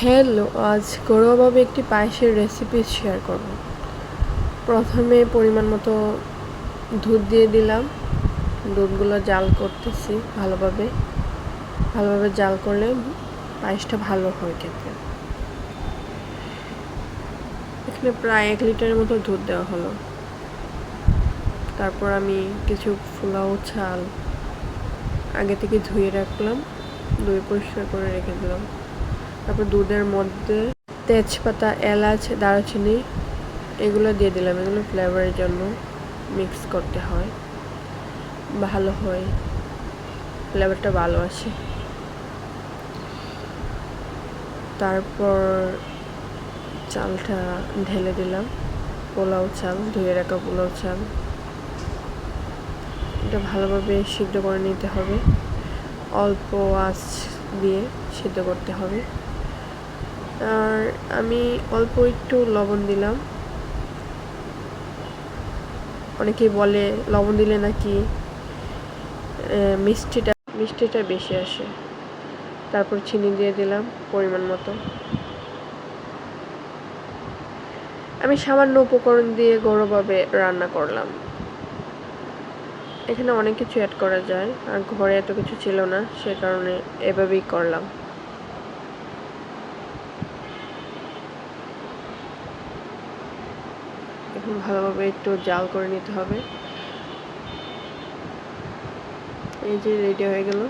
Hello, আজ ঘরোয়াভাবে একটি পায়েসের রেসিপি শেয়ার করব। প্রথমে পরিমাণ মতো দুধ দিয়ে দিলাম। দুধগুলো জাল করতেছি ভালোভাবে। ভালোভাবে জাল করলে পায়েসটা ভালো হয় খেতে। এখানে প্রায় এক লিটারের মতো দুধ দেওয়া হলো। তারপর আমি কিছু ফুলাও ছাল আগে থেকে ধুয়ে রাখলাম। ধুয়ে পরিষ্কার করে রেখে দিলাম। তারপর দুধের মধ্যে তেজপাতা, এলাচ, দারুচিনি এগুলো দিয়ে দিলাম। এগুলো ফ্লেভারের জন্য মিক্স করতে হয়। ভালো হয়। ফ্লেভারটা ভালো আসে। তারপর চালটা ঢেলে দিলাম। পোলাও চাল, ধুয়ে রাখা পোলাও চাল। এটা ভালোভাবে সিদ্ধ করে নিতে হবে। অল্প আঁচ দিয়ে সিদ্ধ করতে হবে। আর আমি অল্প একটু লবণ দিলাম। অনেকেই বলে লবণ দিলে নাকি মিষ্টিটা মিষ্টিটা বেশি আসে। তারপর চিনি দিয়ে দিলাম পরিমাণ মতো। আমি সামান্য উপকরণ দিয়ে গৌরবভাবে রান্না করলাম। এখানে অনেক কিছু অ্যাড করা যায়, আর ঘরে এত কিছু ছিল না, সে কারণে এভাবেই করলাম। এখন ভালোভাবে একটু জাল করে নিতে হবে। এই যে রেডি হয়ে গেল।